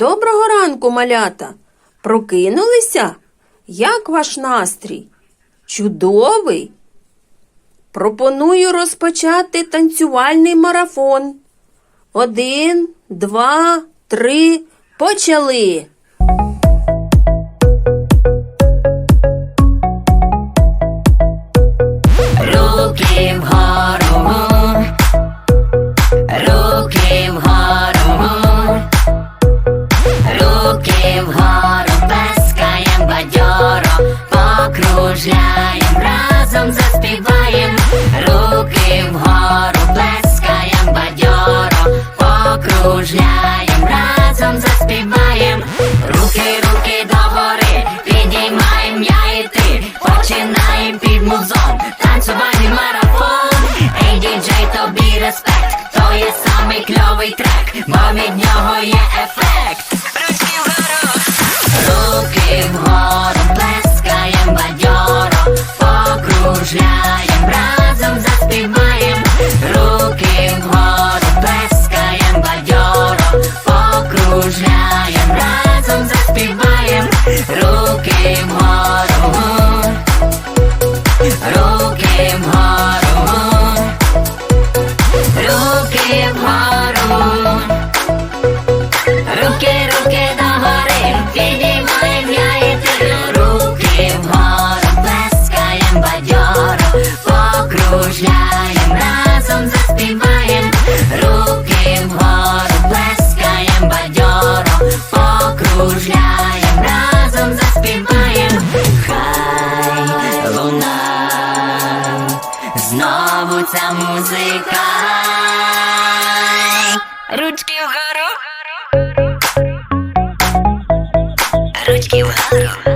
Доброго ранку, малята. Прокинулися? Як ваш настрій? Чудовий? Пропоную розпочати танцювальний марафон. Один, два, три. Почали. Руки вгору, покружляєм, разом заспіваєм, руки вгору, плескаєм бадьоро, покружляєм, разом заспіваєм, руки, руки догори, підіймаєм я і ти, починаєм під музон, танцювальний марафон. Ей, діджей, тобі респект, то є самий кльовий трек, бо від нього є ефект. Кружляєм, разом заспіваєм, хай луна, знову ця музика. Ручки вгору, ручки вгору.